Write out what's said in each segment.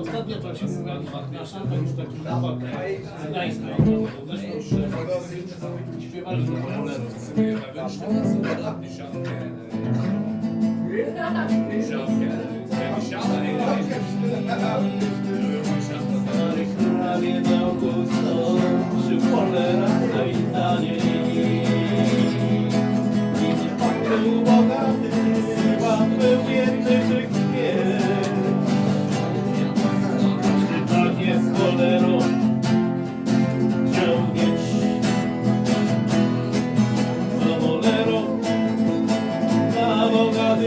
ostatnio to się mówiła nasza, to już taki chłopak z Gdańska. Zresztą śpiewali do polerów. Stary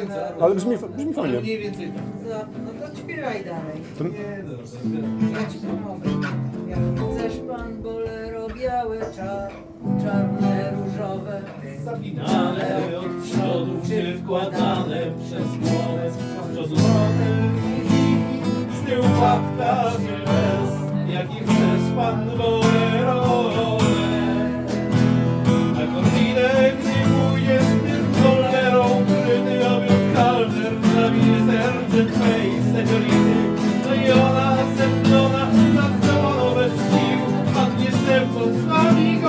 Końca. Ale brzmi, brzmi fajnie. mniej więcej tak. No, no to śpiewaj dalej. To, Ja ci pomogę. Jak chcesz pan bolero białe, czar, czarne, różowe. Zapinane od przodu, czy wkładane przez głowę z tyłu łapka bez, jaki chcesz pan bolerowe.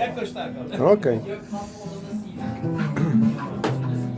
Jakoś tak, ale... okej.